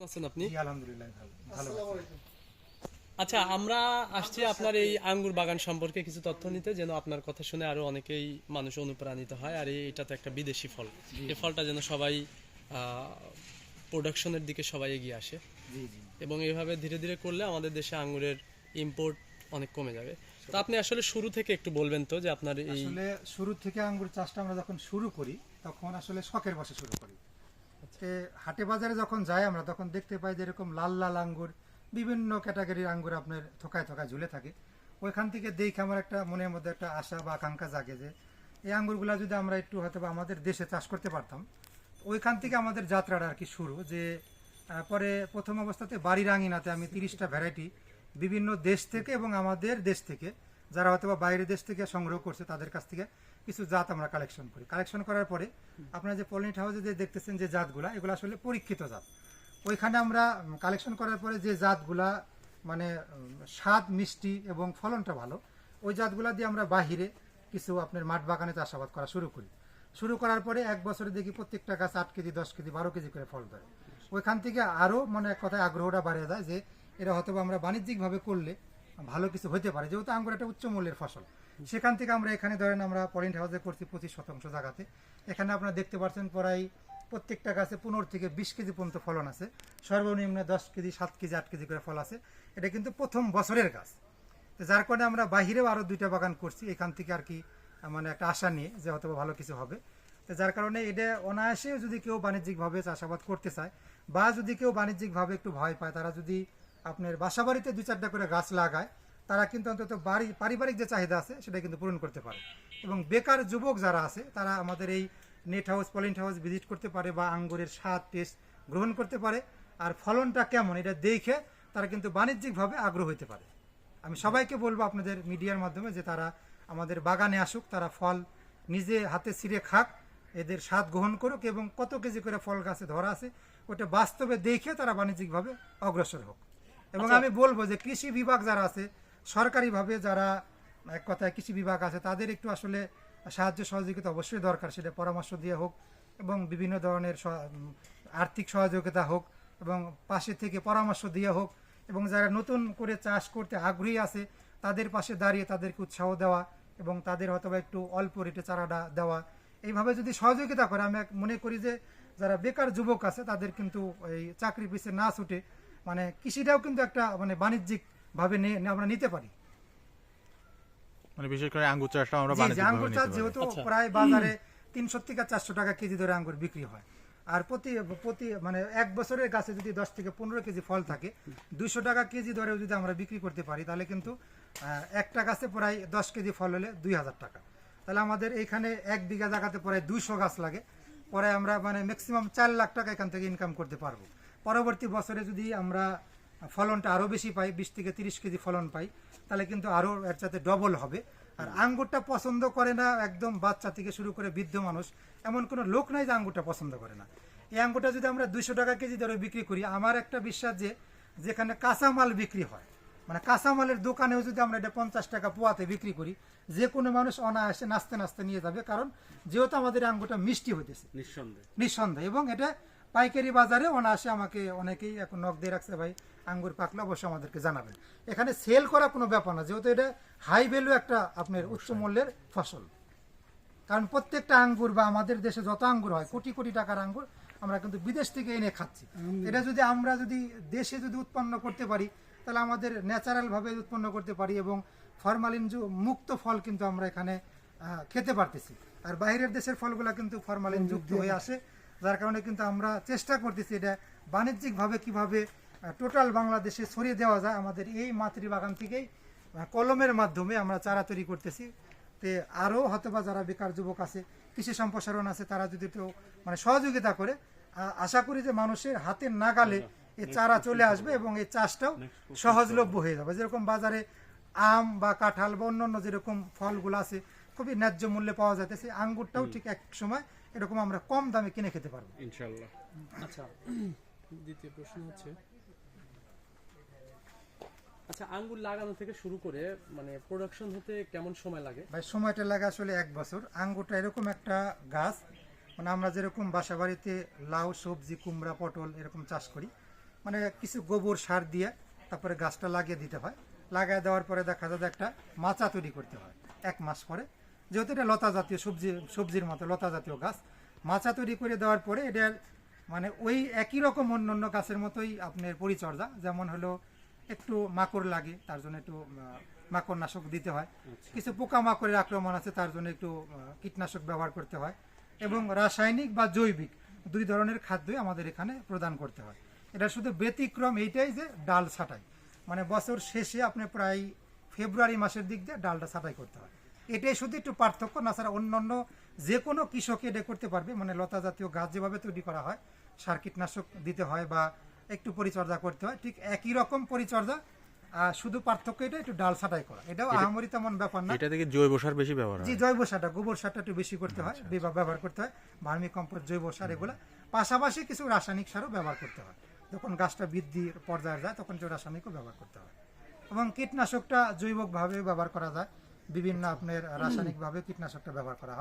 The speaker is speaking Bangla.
আছেন আপনি? আলহামদুলিল্লাহ ভালো। ভালো আচ্ছা আমরা আসছি আপনার এই আঙ্গুর বাগান সম্পর্কে কিছু তথ্য নিতে যেন আপনার কথা শুনে আরও অনেকেই মানুষ অনুপ্রাণিত হয় আর এটা তো একটা বিদেশি ফল। এই ফলটা যেন সবাই প্রোডাকশনের দিকে সবাই এগিয়ে আসে। জি জি। এবং এইভাবে ধীরে ধীরে করলে আমাদের দেশে আঙ্গুরের ইম্পোর্ট অনেক কমে যাবে। তো আপনি আসলে শুরু থেকে একটু বলবেন তো যে আপনার এই আসলে শুরু থেকে আঙ্গুর চাষটা আমরা যখন শুরু করি তখন আসলে শখের বসে শুরু করি। তে হাটে বাজারে যখন যাই আমরা, তখন দেখতে পাই যে এরকম লাল লাল আঙ্গুর, বিভিন্ন ক্যাটাগরির আঙ্গুর আপনার থোকায় থোকায় ঝুলে থাকে। ওইখান থেকে দেখে আমার একটা মনের মধ্যে একটা আশা বা আকাঙ্ক্ষা জাগে যে, এই আঙ্গুরগুলা যদি আমরা একটু হয়তো আমাদের দেশে চাষ করতে পারতাম, ওইখান থেকে আমাদের যাত্রাটা আর কি শুরু। যে পরে প্রথম অবস্থাতে বাড়ির আঙিনাতে আমি তিরিশটা ভ্যারাইটি বিভিন্ন দেশ থেকে এবং আমাদের দেশ থেকে, যারা হয়তো বাইরের দেশ থেকে সংগ্রহ করছে তাদের কাছ থেকে কিছু জাত আমরা কালেকশন করি। কালেকশন করার পরে আপনারা যে পলিনেট হাউসে যে দেখতেছেন যে জাতগুলা, এগুলো আসলে পরীক্ষিত জাত। ওইখানে আমরা কালেকশন করার পরে যে জাতগুলা মানে স্বাদ, মিষ্টি এবং ফলনটা ভালো, ওই জাতগুলা দিয়ে আমরা বাহিরে কিছু আপনার মাঠ বাগানে চাষাবাদ করা শুরু করি। শুরু করার পরে এক বছরে দেখি প্রত্যেকটা গাছ আট কেজি, দশ কেজি, বারো কেজি করে ফল ধরে। ওইখান থেকে আরও মানে এক কথায় আগ্রহটা বাড়িয়ে যায় যে এটা হয়তো আমরা বাণিজ্যিকভাবে করলে ভালো কিছু হতে পারে, যেহেতু আঙ্গুর একটা উচ্চ মূল্যের ফসল। সেখান থেকে আমরা এখানে ধরেন আমরা পয়েন্ট হাউসে করছি পঁচিশ শতাংশ জায়গাতে। এখানে আপনারা দেখতে পাচ্ছেন প্রায় প্রত্যেকটা গাছে পনেরো থেকে বিশ কেজি পর্যন্ত ফলন আছে। সর্বনিম্ন দশ কেজি, সাত কেজি, আট কেজি করে ফল আছে। এটা কিন্তু প্রথম বছরের গাছ। তো যার কারণে আমরা বাহিরেও আরও দুইটা বাগান করছি। এখান থেকে আর কি মানে একটা আশা নিয়ে যে হয়তো ভালো কিছু হবে। তো যার কারণে এটা অনায়াসেও যদি কেউ বাণিজ্যিকভাবে চাষাবাদ করতে চায় বা যদি কেউ বাণিজ্যিকভাবে একটু ভয় পায়, তারা যদি আপনার বাসা বাড়িতে দুই চারটা করে গাছ লাগায় তারা কিন্তু অন্তত বাড়ি পারিবারিক যে চাহিদা আছে সেটা কিন্তু পূরণ করতে পারে। এবং বেকার যুবক যারা আছে তারা আমাদের এই নেট হাউস পলিন্ট হাউস ভিজিট করতে পারে বা আঙ্গুরের স্বাদ টেস্ট গ্রহণ করতে পারে। আর ফলনটা কেমন এটা দেখে তারা কিন্তু বাণিজ্যিকভাবে আগ্রহ হতে পারে। আমি সবাইকে বলব আপনাদের মিডিয়ার মাধ্যমে যে তারা আমাদের বাগানে আসুক তারা ফল নিজে হাতে ছিঁড়ে খাক এদের স্বাদ গ্রহণ করুক এবং কত কেজি করে ফল গাছে ধরা আছে ওটা বাস্তবে দেখে তারা বাণিজ্যিকভাবে অগ্রসর হোক। এবং আমি বলব যে কৃষি বিভাগ যারা আছে সরকারিভাবে যারা এক কথায় কৃষি বিভাগ আছে, তাদের একটু আসলে সাহায্য সহযোগিতা অবশ্যই দরকার। সেটা পরামর্শ দিয়ে হোক এবং বিভিন্ন ধরনের আর্থিক সহযোগিতা হোক এবং পাশে থেকে পরামর্শ দিয়ে হোক এবং যারা নতুন করে চাষ করতে আগ্রহী আছে, তাদের পাশে দাঁড়িয়ে তাদেরকে উৎসাহ দেওয়া এবং তাদের হয়তো একটু অল্প রেটে চারাটা দেওয়া। এইভাবে যদি সহযোগিতা করে, আমি মনে করি যে যারা বেকার যুবক আছে, তাদের কিন্তু এই চাকরি পিছিয়ে না ছুটে মানে কৃষিটাও কিন্তু একটা মানে বাণিজ্যিক ভাবে আমরা নিতে পারি। মানে বিশেষ করে আঙ্গুর চাষটা আমরা আঙ্গুর চাষ যেহেতু আচ্ছা। প্রায় বাজারে তিনশো থেকে চারশো টাকা কেজি ধরে আঙ্গুর বিক্রি হয়। আর প্রতি প্রতি মানে এক বছরের গাছে যদি দশ থেকে পনেরো কেজি ফল থাকে দুইশো টাকা কেজি ধরেও যদি আমরা বিক্রি করতে পারি তাহলে কিন্তু একটা গাছে প্রায় দশ কেজি ফল হলে দুই হাজার টাকা। তাহলে আমাদের এইখানে এক বিঘা জায়গাতে প্রায় দুইশো গাছ লাগে। পরে আমরা মানে ম্যাক্সিমাম চার লাখ টাকা এখান থেকে ইনকাম করতে পারব। পরবর্তী বছরে যদি আমরা ফলনটা আরও বেশি পাই বিশ থেকে তিরিশ কেজি ফলন পাই তাহলে কিন্তু আরও এর সাথে ডবল হবে। আর আঙ্গুরটা পছন্দ করে না একদম বাচ্চা থেকে শুরু করে বৃদ্ধ মানুষ এমন কোনো লোক নাই যে আঙ্গুরটা পছন্দ করে না। এই আঙ্গুরটা যদি আমরা দুইশো টাকা কেজি দরে বিক্রি করি আমার একটা বিশ্বাস যে যেখানে কাঁচামাল বিক্রি হয় মানে কাঁচামালের দোকানেও যদি আমরা এটা পঞ্চাশ টাকা পোয়াতে বিক্রি করি যে কোনো মানুষ অনায়াসে নাচতে নাচতে নিয়ে যাবে কারণ যেহেতু আমাদের আঙ্গুরটা মিষ্টি হইতেছে। নিঃসন্দেহে। নিঃসন্দেহে। এবং এটা পাইকারি বাজারে অনায়াসে আমাকে অনেকেই এখন নখ দিয়ে রাখছে ভাই আঙ্গুর পাকলে অবশ্যই আমাদেরকে জানাবেন। এখানে সেল করা কোনো ব্যাপার না যেহেতু এটা হাই ভ্যালু একটা আপনার উচ্চ মূল্যের ফসল। কারণ প্রত্যেকটা আঙ্গুর বা আমাদের দেশে যত আঙ্গুর হয় কোটি কোটি টাকার আঙ্গুর আমরা কিন্তু বিদেশ থেকে এনে খাচ্ছি। এটা যদি আমরা যদি দেশে যদি উৎপন্ন করতে পারি তাহলে আমাদের ন্যাচারালভাবে উৎপন্ন করতে পারি এবং ফরমালিন মুক্ত ফল কিন্তু আমরা এখানে খেতে পারতেছি। আর বাইরের দেশের ফলগুলো কিন্তু ফরমালিন যুক্ত হয়ে আসে। যার কারণে কিন্তু আমরা চেষ্টা করতেছি এটা বাণিজ্যিকভাবে কীভাবে টোটাল বাংলাদেশে ছড়িয়ে দেওয়া যায় আমাদের এই মাতৃবাগান থেকেই কলমের মাধ্যমে আমরা চারা তৈরি করতেছি। তে আরও হয়তোবা যারা বেকার যুবক আছে কৃষি সম্প্রসারণ আছে তারা যদি একটু মানে সহযোগিতা করে আশা করি যে মানুষের হাতের নাগালে এই চারা চলে আসবে এবং এই চাষটাও সহজলভ্য হয়ে যাবে। যেরকম বাজারে আম বা কাঁঠাল বা অন্যান্য যেরকম ফলগুলো আছে খুবই ন্যায্য মূল্যে পাওয়া যাইতেছে। আঙ্গুরটাও ঠিক এক সময় এরকম আমরা কম দামে কিনে খেতে পারব। ইনশাল্লাহ আচ্ছা দ্বিতীয় প্রশ্ন হচ্ছে আচ্ছা আঙ্গুর লাগানো থেকে শুরু করে মানে প্রোডাকশন হতে কেমন সময় লাগে? ভাই সময়টা লাগে আসলে এক বছর। আঙ্গুরটা এরকম একটা গাছ মানে আমরা যেরকম বাসা বাড়িতে লাউ সবজি কুমড়া পটল এরকম চাষ করি মানে কিছু গোবর সার দিয়ে তারপরে গাছটা লাগিয়ে দিতে হয়। লাগিয়ে দেওয়ার পরে দেখা যায় একটা মাচা তৈরি করতে হয়। এক মাস পরে। যেহেতু এটা লতা জাতীয় সবজি সবজির মতো লতা জাতীয় গাছ মাচা তৈরি করে দেওয়ার পরে এটার মানে ওই একই রকম অন্য অন্য গাছের মতোই আপনার পরিচর্যা। যেমন হলো একটু মাকড় লাগে তার জন্য একটু মাকড় নাশক দিতে হয়। কিছু পোকা মাকড়ের আক্রমণ আছে তার জন্য একটু কীটনাশক ব্যবহার করতে হয়। এবং রাসায়নিক বা জৈবিক দুই ধরনের খাদ্যই আমাদের এখানে প্রদান করতে হয়। এটা শুধু ব্যতিক্রম এইটাই যে ডাল ছাটাই। মানে বছর শেষে আপনি প্রায় ফেব্রুয়ারি মাসের দিক দিয়ে ডালটা ছাটাই করতে হয় এটাই শুধু একটু পার্থক্য না ছাড়া অন্যান্য যে কোনো কৃষক এটা করতে পারবে। মানে লতা জাতীয় গাছ যেভাবে তৈরি করা হয় সার কীটনাশক দিতে হয় বা একটু পরিচর্যা করতে হয় ঠিক একই রকম পরিচর্যা শুধু পার্থক্য এটা একটু ডাল ছাটাই করা। এটাও আহামরি তেমন ব্যাপার না। এটা থেকে জৈব সার বেশি ব্যবহার জি জৈব সারটা গোবর সারটা একটু বেশি করতে হয় বিবা- ব্যবহার করতে হয়। ভার্মি কম্পোস্ট জৈব সার এগুলো। পাশাপাশি কিছু রাসায়নিক সারও ব্যবহার করতে হয়। যখন গাছটা বৃদ্ধির পর্যায়ে যায়, তখন রাসায়নিকও ব্যবহার করতে হয়। এবং কীটনাশকটা জৈবকভাবে ব্যবহার করা যায়। বিভিন্ন আপনার রাসায়নিকভাবে কীটনাশকটা ব্যবহার করা হয়।